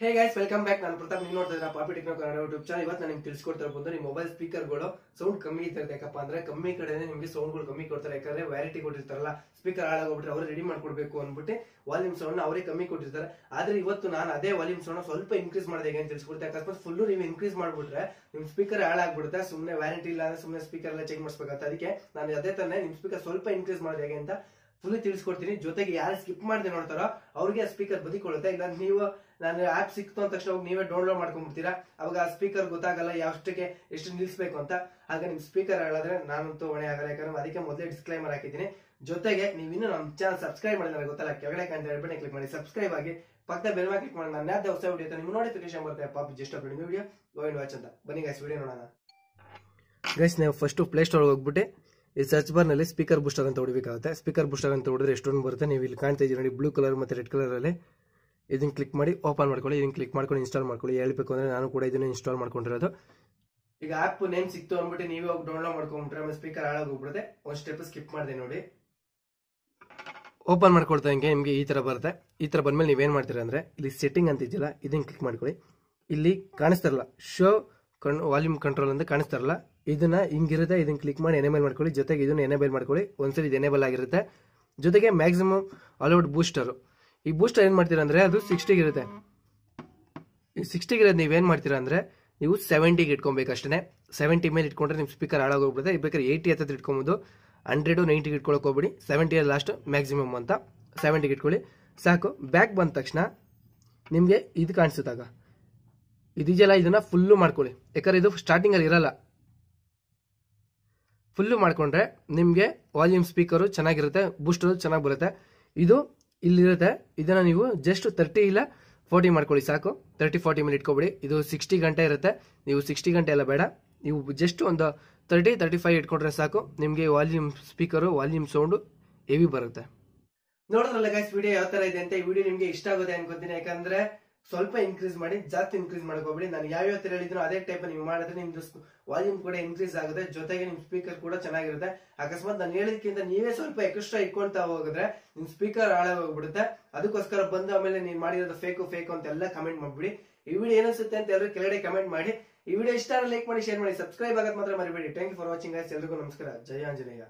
Hey guys welcome back ನಾನು ಪ್ರತಾಪ್. ನೀವು ನೋಡ್ತಾ ಪಾಪಿ ಟೆಕ್ನೋ ಕನ್ನಡ ಯೂಟ್ಯೂಬ್ ಚಾನಲ್ ಇವತ್ತು ನಾನು ನಿಮ್ಗೆ ತಿಳಿಸ್ಕೊಡ್ತಾ ಬಂದು ನಿಮ್ಮ ಮೊಬೈಲ್ ಸ್ಪೀಕರ್ಗಳು ಸೌಂಡ್ ಕಮ್ಮಿ ಇರ್ತದೆ ಯಾಕಪ್ಪ ಅಂದ್ರೆ ಕಮ್ಮಿ ಕಡೆ ನಿಮಗೆ ಸೌಂಡ್ಗಳು ಕಮ್ಮಿ ಕೊಡ್ತಾರೆ. ಯಾಕಂದ್ರೆ ವ್ಯಾರಿಟಿ ಕೊಟ್ಟಿರ್ತಾರಲ್ಲ ಸ್ಪೀಕರ್ ಹಾಳಾಗೋಗ್ಬಿಟ್ರೆ ಅವ್ರು ರೆಡಿ ಮಾಡ್ಕೊಡ್ಬೇಕು ಅಂದ್ಬಿಟ್ಟು ವಾಲ್ಯೂಮ್ ಸೌಂಡ್ ಅವರೇ ಕಮ್ಮಿ ಕೊಟ್ಟಿರ್ತಾರೆ. ಆದ್ರೆ ಇವತ್ತು ನಾನು ಅದೇ ವಾಲ್ಯೂಮ್ ಸೌಂಡ್ ಸ್ವಲ್ಪ ಇನ್ಕ್ರೀಸ್ ಮಾಡಿದೆ ಹೇಗೆ ಅಂತ ತಿಳಿಸ್ಕೊಡ್ತೀನಿ ಅಕಸ್ಮಾತ್ ಫುಲ್ಲು ನೀವು ಇನ್ಕ್ರೀಸ್ ಮಾಡ್ಬಿಟ್ರೆ ನಿಮ್ಮ ಸ್ಪೀಕರ್ ಹಾಳಾಗ್ಬಿಡುತ್ತೆ. ಸುಮ್ಮನೆ ವ್ಯಾರಂಟಿ ಇಲ್ಲ ಅಂದ್ರೆ ಸುಮ್ಮನೆ ಸ್ಪೀಕರ್ ಎಲ್ಲ ಚೆಕ್ ಮಾಡಿಸ್ಬೇಕಾಗುತ್ತೆ. ಅದಕ್ಕೆ ನಾನು ಅದೇ ತಾನೇ ನಿಮ್ಮ ಸ್ಪೀಕರ್ ಸ್ವಲ್ಪ ಇನ್ಕ್ರೀಸ್ ಮಾಡಿದೆ ಹೇಗೆ ಅಂತ ಫುಲ್ ತಿಳಿಸ್ಕೊಡ್ತೀನಿ. ಜೊತೆಗೆ ಯಾರು ಸ್ಕಿಪ್ ಮಾಡಿದೆ ನೋಡ್ತಾರೋ, ಅವ್ರಿಗೆ ಸ್ಪೀಕರ್ ಬದಿಕೊಳ್ಳುತ್ತೆ ಇಲ್ಲ ನೀವು, ನಾನು ಆಪ್ ಸಿಕ್ತು ಅಂದ ತಕ್ಷಣ ಹೋಗಿ ನೀವೇ ಡೌನ್ಲೋಡ್ ಮಾಡ್ಕೊಂಡ್ಬಿಡ್ತೀರಾ? ಅವಾಗ ಆ ಸ್ಪೀಕರ್ ಗೊತ್ತಾಗಲ್ಲ ಯಾವಷ್ಟಕ್ಕೆ ಎಷ್ಟು ನಿಲ್ಲಿಸ್ಬೇಕು ಅಂತ. ಆಗ ನಿಮ್ ಸ್ಪೀಕರ್ ಹೇಳಿದ್ರೆ ನಾನಂತೂ ಹೊಣೆ ಆಗಲ್ಲ. ಯಾಕಂದ್ರೆ ಅದಕ್ಕೆ ಮೊದಲೇ ಡಿಸ್ಕ್ಲೈಮರ್ ಹಾಕಿದ್ದೀನಿ. ಜೊತೆಗೆ ನೀವು ಇನ್ನೂ ನಮ್ಮ ಚಾನಲ್ ಸಬ್ಸ್ಕ್ರೈಬ್ ಮಾಡಿದ್ರೆ ಗೊತ್ತಲ್ಲ, ಕೆಳಗಡೆ ಕಾಣ್ತಾ ಬಟನ್ ಕ್ಲಿಕ್ ಮಾಡಿ ಸಬ್ಸ್ಕ್ರೈಬ್ ಆಗಿ. ಪಕ್ಕ ಬೆಲ್ ಕ್ಲಿಕ್ ಮಾಡಿ ನನ್ನ ಯಾವ್ದು ಹೊಸ ವಿಡಿಯೋ ನೋಡಿ ನೋಟಿಫಿಕೇಶನ್ ಬರುತ್ತೆ. ಪಾಪ ಜಸ್ಟ್ ಅಪ್ ವಿಡಿಯೋ ಗೋವಿಂಡ್ ವಾಚ್ ಅಂತ. ಬನ್ನಿ ಗೈಸ್ ವಿಡಿಯೋ ನೋಡೋಣ. ಗೈಸ್ ನೀವು ಫಸ್ಟು ಪ್ಲೇ ಸ್ಟೋರ್ ಹೋಗ್ಬಿಟ್ಟು ಈ ಸರ್ಚ್ ಬಾರ್ನಲ್ಲಿ ಸ್ಪೀಕರ್ ಬೂಸ್ಟರ್ ಅಂತ ಹೊಡಿಬೇಕಾಗುತ್ತೆ. ಸ್ಪೀಕರ್ ಬೂಸ್ಟರ್ ಅಂತ ಹೊಡೆದ್ರೆ ಎಷ್ಟೊಂದು ಬರುತ್ತೆ. ನೀವು ಇಲ್ಲಿ ಕಾಣ್ತಾ ನೋಡಿ ಬ್ಲೂ ಕಲರ್ ಮತ್ತೆ ರೆಡ್ ಕಲರ್ ಅಲ್ಲಿ. ಇದನ್ನ ಕ್ಲಿಕ್ ಮಾಡಿ ಓಪನ್ ಮಾಡ್ಕೊಳ್ಳಿ. ಇದನ್ನ ಕ್ಲಿಕ್ ಮಾಡ್ಕೊಂಡು ಇನ್ಸ್ಟಾಲ್ ಮಾಡ್ಕೊಳ್ಳಿ. ಹೇಳ್ಬೇಕು ಅಂದ್ರೆ ನಾನು ಕೂಡ ಇದನ್ನ ಇನ್ಸ್ಟಾಲ್ ಮಾಡ್ಕೊಂಡಿರೋದು. ಈಗ ಆಪ್ ನೇಮ್ ಸಿಕ್ತು ಅಂದ್ಬಿಟ್ಟು ನೀವೇ ಹೋಗಿ ಡೌನ್ಲೋಡ್ ಮಾಡ್ಕೊಂಡ್ಬಿಟ್ರೆ ಆಮೇಲೆ ಸ್ಪೀಕರ್ ಹಾಳಾಗಿ ಹೋಗ್ಬಿಡುತ್ತೆ. ಒಂದು ಸ್ಟೆಪ್ ಸ್ಕಿಪ್ ಮಾಡಿದೆ ನೋಡಿ. ಓಪನ್ ಮಾಡ್ಕೊಳ್ತಾ ಹಿಂಗೆ ನಿಮಗೆ ಈ ತರ ಬರುತ್ತೆ. ಈ ತರ ಬಂದ್ಮೇಲೆ ನೀವೇನ್ ಮಾಡ್ತೀರಾ ಅಂದ್ರೆ, ಇಲ್ಲಿ ಸೆಟ್ಟಿಂಗ್ ಅಂತ ಇದೆಯಲ್ಲ ಇದನ್ನ ಕ್ಲಿಕ್ ಮಾಡ್ಕೊಳ್ಳಿ. ಇಲ್ಲಿ ಕಾಣಿಸ್ತಾರಲ್ಲ ಶೋ ಕಣ್ ವಾಲ್ಯೂಮ್ ಕಂಟ್ರೋಲ್ ಅಂತ ಕಾಣಿಸ್ತಾರಲ್ಲ, ಇದನ್ನ ಹಿಂಗಿರುತ್ತೆ, ಇದನ್ನ ಕ್ಲಿಕ್ ಮಾಡಿ ಎನೇಬಲ್ ಮಾಡ್ಕೊಳ್ಳಿ. ಜೊತೆಗೆ ಇದನ್ನ ಎನೇಬಲ್ ಮಾಡ್ಕೊಳ್ಳಿ. ಒಂದ್ಸರಿ ಇದು ಎನೇಬಲ್ ಆಗಿರುತ್ತೆ. ಜೊತೆಗೆ ಮ್ಯಾಕ್ಸಿಮಮ್ ಅಲೌಡ್ ಬೂಸ್ಟರ್ ಈ ಬೂಸ್ಟರ್ ಏನು ಮಾಡ್ತೀರಾ ಅಂದ್ರೆ, ಅದು ಸಿಕ್ಸ್ಟಿಗೆ ಇರುತ್ತೆ. ಈ ಸಿಕ್ಸ್ಟಿಗೆ ಇರೋದು ನೀವೇನ್ ಮಾಡ್ತೀರಾ ಅಂದರೆ, ನೀವು ಸೆವೆಂಟಿಗೆ ಇಟ್ಕೊಬೇಕು ಅಷ್ಟೇ ಸೆವೆಂಟಿ ಮೇಲೆ ಇಟ್ಕೊಂಡ್ರೆ ನಿಮ್ಮ ಸ್ಪೀಕರ್ ಹಾಳಾಗೋಗ್ಬಿಡುತ್ತೆ ಬೇಕಾದ್ರೆ ಏಯ್ಟಿ ಹತ್ತಿರ ಇಟ್ಕೊಬೋದು. ಹಂಡ್ರೆಡು ನೈಂಟಿಗೆ ಇಟ್ಕೊಳಕ್ ಹೋಗ್ಬಿಡಿ. ಸೆವೆಂಟಿ ಲಾಸ್ಟ್ ಮ್ಯಾಕ್ಸಿಮಮ್ ಅಂತ. ಸೆವೆಂಟಿಗೆ ಇಟ್ಕೊಳ್ಳಿ. ಸಾಕು. ಬ್ಯಾಕ್ ಬಂದ ತಕ್ಷಣ ನಿಮಗೆ ಇದು ಕಾಣಿಸುತ್ತಾಗ ಇದೆಯಲ್ಲ ಇದನ್ನ ಫುಲ್ಲು ಮಾಡ್ಕೊಳ್ಳಿ. ಯಾಕಂದ್ರೆ ಇದು ಸ್ಟಾರ್ಟಿಂಗ್ ಅಲ್ಲಿ ಇರಲ್ಲ. ಫುಲ್ಲು ಮಾಡ್ಕೊಂಡ್ರೆ ನಿಮಗೆ ವಾಲ್ಯೂಮ್ ಸ್ಪೀಕರು ಚೆನ್ನಾಗಿರುತ್ತೆ ಬೂಸ್ಟರ್ ಚೆನ್ನಾಗಿ ಬರುತ್ತೆ. ಇದು ಇಲ್ಲಿರುತ್ತೆ. ಇದನ್ನ ನೀವು ಜಸ್ಟ್ ತರ್ಟಿ ಇಲ್ಲ ಫೋರ್ಟಿ ಮಾಡ್ಕೊಳ್ಳಿ ಸಾಕು. ತರ್ಟಿ ಫೋರ್ಟಿ ಮೇಲೆ ಇಟ್ಕೊಬಿಡಿ. ಇದು ಸಿಕ್ಸ್ಟಿ ಗಂಟೆ ಇರುತ್ತೆ. ನೀವು ಸಿಕ್ಸ್ಟಿ ಗಂಟೆ ಎಲ್ಲ ಬೇಡ. ನೀವು ಜಸ್ಟ್ ಒಂದು ತರ್ಟಿ ತರ್ಟಿ ಫೈವ್ ಇಟ್ಕೊಂಡ್ರೆ ಸಾಕು. ನಿಮಗೆ volume speaker volume sound heavy ಬರುತ್ತೆ. ನೋಡಿದ್ರಲ್ಲ ಗೈಸ್ ವಿಡಿಯೋ ಯಾವ ತರ ಇದೆ ಅಂತ ಈ ವಿಡಿಯೋ ನಿಮಗೆ ಇಷ್ಟ ಆಗುತ್ತೆ ಅನ್ಕೋತೀನಿ. ಯಾಕಂದ್ರೆ ಸ್ವಲ್ಪ ಇನ್ಕ್ರೀಸ್ ಮಾಡಿ, ಜಾಸ್ತಿ ಇನ್ಕ್ರೀಸ್ ಮಾಡ್ಕೋಬೇಡಿ. ನಾನು ಯಾವ ತರ ಹೇಳಿದ್ರು ಅದೇ ಟೈಪ್ ನೀವು ಮಾಡಿದ್ರೆ ನಿಮ್ದು ವಾಲ್ಯೂಮ್ ಕೂಡ ಇನ್ಕ್ರೀಸ್ ಆಗುತ್ತೆ. ಜೊತೆಗೆ ನಿಮ್ ಸ್ಪೀಕರ್ ಕೂಡ ಚೆನ್ನಾಗಿರುತ್ತೆ. ಅಕಸ್ಮಾತ್ ನಾನು ಹೇಳಿದ್ಕಿಂತ ನೀವೇ ಸ್ವಲ್ಪ ಎಕ್ಸ್ಟ್ರಾ ಇಟ್ಕೊಂತಾ ಹೋಗಿದ್ರೆ ನಿಮ್ ಸ್ಪೀಕರ್ ಹಾಳಾಗೋಗ್ಬಿಡುತ್ತೆ ಅದಕ್ಕೋಸ್ಕರ ಬಂದ ಆಮೇಲೆ ನೀವು ಮಾಡಿರೋದು ಫೇಕು ಫೇಕು ಅಂತ ಎಲ್ಲ ಕಮೆಂಟ್ ಮಾಡ್ಬಿಡಿ. ಈ ವಿಡಿಯೋ ಏನಿಸುತ್ತೆ ಅಂತ ಎಲ್ಲರೂ ಕೆಳಗಡೆ ಕಮೆಂಟ್ ಮಾಡಿ. ಈ ವಿಡಿಯೋ ಇಷ್ಟ ಲೈಕ್ ಮಾಡಿ ಶೇರ್ ಮಾಡಿ. ಸಬ್ಸ್ಕ್ರೈಬ್ ಆಗೋದು ಮಾತ್ರ ಮರಿಬೇಡಿ. ಥ್ಯಾಂಕ್ ಯು ಫಾರ್ ವಾಚಿಂಗ್ ಎಲ್ರಿಗೂ ನಮಸ್ಕಾರ. ಜಯ ಆಂಜನೇಯ.